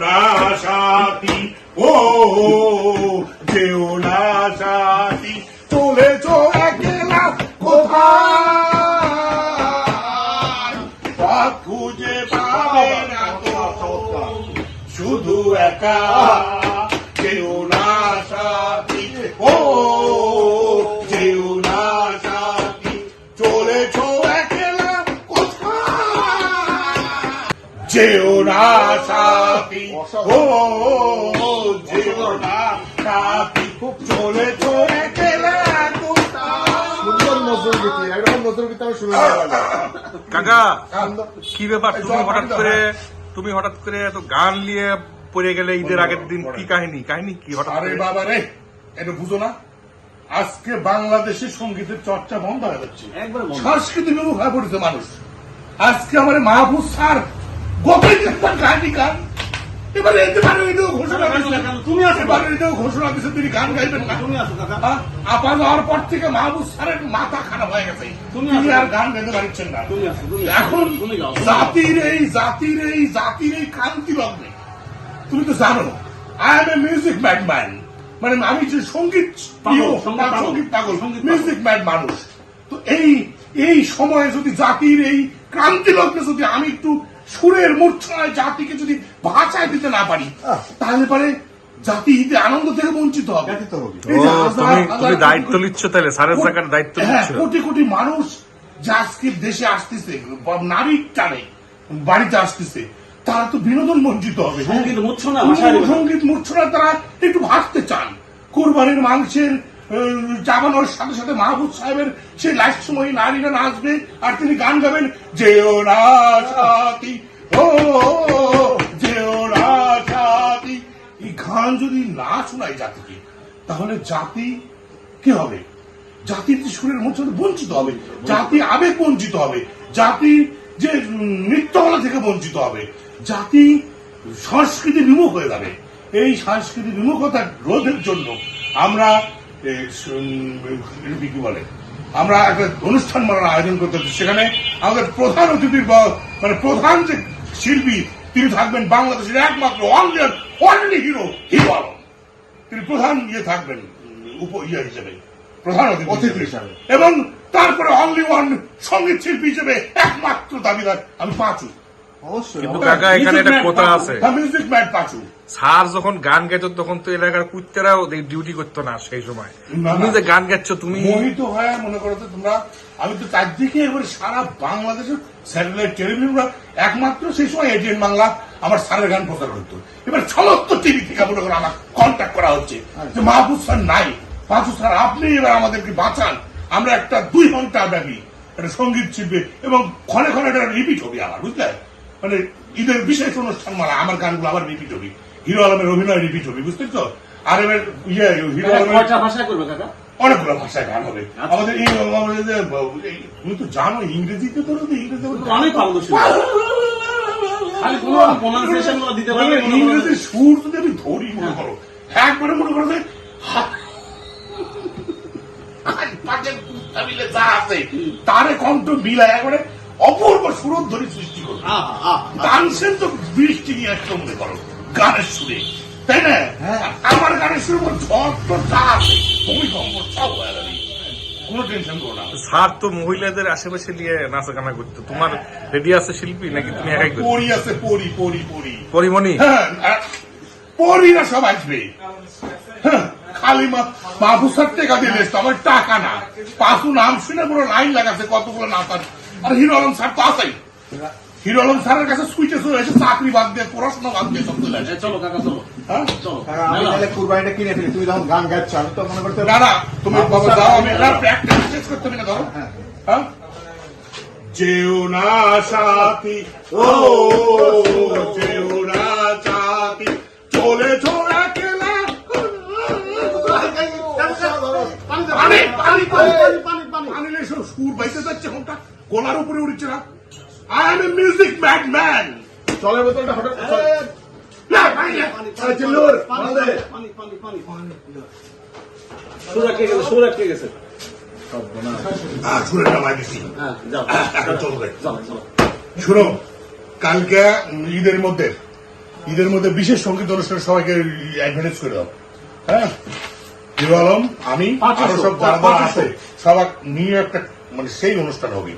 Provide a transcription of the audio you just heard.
না সাথী ও একলা কোথায়? খুঁজে পাবে না শুধু একা যেও না ও যেও না সাথী চলেছ যেও না ও যেও না সুন্দর গীতি গীতি আমি শুনে কাকা কি ব্যাপার? তুমি হঠাৎ করে তুমি হঠাৎ করে এত গান নিয়ে পড়ে গেলে ঈদের আগের দিন কি কাহিনী? কাহিনী কি হঠাৎ আরে করে? বাবা রে এটা বুঝো না। আজকে বাংলাদেশে সঙ্গীতের চর্চা বন্ধ হয়ে যাচ্ছে। সংস্কৃতি বিমুখ হয়ে পড়েছে মানুষ। আজকে আমার মাহবুব স্যার দেখতাম কাহিনী গান এবারে এবারে এটাও ঘোষণা তুমি আসো। এবারে এটাও ঘোষণা দিয়েছে তিনি গান গাইবেন না তুমি আসো কাকা। হ্যাঁ? আপা যাওয়ার পর থেকে মাহবুব স্যারের মাথা খারাপ হয়ে গেছে তুমি আর গান গাইতে পারছেন না তুমি আসো, তুমি আসো। এখন জাতির এই জাতির এই জাতির এই ক্রান্তি লগ্নে তুমি তো জানো I am a music man মানে আমি যে সংগীত সংগীত পাগল। মিউজিক ম্যান মানুষ তো এই এই সময়ে যদি জাতির এই ক্রান্তি লগ্নে যদি আমি একটু সুরের মূর্ছনায় জাতিকে যদি ভাষায় দিতে না পারি তাহলে পরে জাতি ঈদে আনন্দ থেকে বঞ্চিত হবে। তুমি দায়িত্ব নিচ্ছ তাহলে? সারের জায়গার দায়িত্ব হ্যাঁ কোটি কোটি মানুষ যে আজকে দেশে আসতেছে টানে বাড়িতে আসতেছে তারা তো বিনোদন বঞ্চিত হবে। সংগীত মূর্ছনা। সংগীত মূর্ছনা তারা একটু ভাসতে চান। কোরবানির মাংসের চাবানোর সাথে সাথে মাহবুব সাহেবের সেই লাস্ট সময় নারীরা নাচবে আর তিনি গান গাবেন ও এই গান যদি না শোনায় জাতিকে, তাহলে জাতি কি হবে? জাতির সুরের মধ্যে বঞ্চিত হবে। জাতি আবেগ বঞ্চিত হবে। জাতি যে নৃত্যকলা থেকে বঞ্চিত হবে। জাতি সংস্কৃতি বিমুখ হয়ে যাবে। এই সংস্কৃতি বিমুখতা রোধের জন্য আমরা কি বলে? আমরা একটা অনুষ্ঠান মানার আয়োজন করতে সেখানে আমাদের প্রধান অতিথির মানে প্রধান যে শিল্পী তিনি থাকবেন বাংলাদেশের একমাত্র অনলি হিরো হিরো আলম। তিনি প্রধান ইয়ে থাকবেন উপ ইয়ে হিসেবে প্রধান অতিথি হিসাবে। এবং তারপরে অনলি ওয়ান সংগীত শিল্পী হিসেবে একমাত্র দাবিদার আমি পাঁচু অবশ্যই কিন্তু কাকা এখানে একটা কথা আছে। মিউজিক ম্যান পাঁচু স্যার যখন গান গাইত তখন তো এলাকার কুত্তেরাও ডিউটি করতো না সেই সময়। তুমি যে গান গাচ্ছ তুমি মোহিত হয়ে মনে করো তোমরা আমি তো চারদিকে এবার সারা বাংলাদেশের স্যাটেলাইট টেলিভিশনরা একমাত্র সেই সময় এটিএন বাংলা আমার স্যারের গান প্রচার করতো। এবার সমস্ত টিভি থেকে মনে করো আমার কন্ট্যাক্ট করা হচ্ছে। যে মাহবুব স্যার নাই। মাহবুব স্যার আপনি এবার আমাদেরকে বাঁচান। আমরা একটা দুই ঘণ্টা ব্যাপী একটা সংগীত শিল্পী এবং ক্ষণে ক্ষণে এটা রিপিট হবে আমার বুঝলে? মানে ঈদের বিশেষ অনুষ্ঠান মালা আমার গানগুলো আবার রিপিট হবে। হিরো আলমের অভিনয় রিপিট হবে বুঝতে তো? আর এবার ইয়ে হিরো আলমের ভাষায় করবে কাকা? অনেকগুলো ভাষায় গান হবে। আচ্ছা। আমাদের এই আমাদের তুমি তো জানো ইংরেজিতে তো রয়েছে, ইংরেজিতে বলতে- অনেক পারদর্শী মানে মনে ইংরেজির সুর যদি আমি ধরি মনে করো একবারে মনে করো যে তারে কণ্ঠ মিলায় একবারে অপূর্ব সুরধ্বনি সৃষ্টি করবে। ডান্সের তো বৃষ্টি নিয়ে মনে করো গানের সুরে। তাই না? হ্যাঁ। আমার গানের সুরে ঝড় তো যা আছে ভূমিকম্প সব হয়ে যাবে কোনো টেনশন করো না। স্যার তো মহিলাদের আশেপাশে নিয়ে নাচা গানা করতো। তোমার রেডি আছে শিল্পী নাকি তুমি একাই পরি আছে পরি পরি পরি। পরিমণি? হ্যাঁ পরিরা সব আসবে। হ্যাঁ, খালি মা বাবুসার টাকা তো আমার টাকা না। পাশু নাম শুনে পুরো লাইন লাগাচ্ছে কতগুলো না তার আর হিরো আলম স্যার তো আছেই। হিরো আলম স্যারের কাছে সুইচে চলে এসে চাকরি বাদ দিয়ে পড়াশোনা বাদ দিয়ে সব চলে আসে। চলো কাকা চলো। হ্যাঁ? চলো। আমি তাহলে কুরবানিটা কিনে ফেলি। তুমি যখন গান গাচ্ছ আমি তো মনে করতে না না তুমি বাবা যাও আমি প্র্যাকটিস শেষ করতে হবে না ধরো। হ্যাঁ। হ্যাঁ? যেও না সাথী ও যেও না সাথী চলে ছোড়া খেলা পানি পানি পানি পানি এসব সুর বাইতে যাচ্ছে কোনটা? গলার উপরে উঠছে না। I am a music mad man জলের বোতলটা হঠাৎ হ্যাঁ, চলো। শুনো কালকে ঈদের মধ্যে ঈদের মধ্যে বিশেষ সংগীত অনুষ্ঠানে সবাইকে অ্যাডভার্টাইজ করে দাও। হ্যাঁ? আলম আমি আরও সব যারা আছে। সবাই নিয়ে একটা মানে সেই অনুষ্ঠান হবে।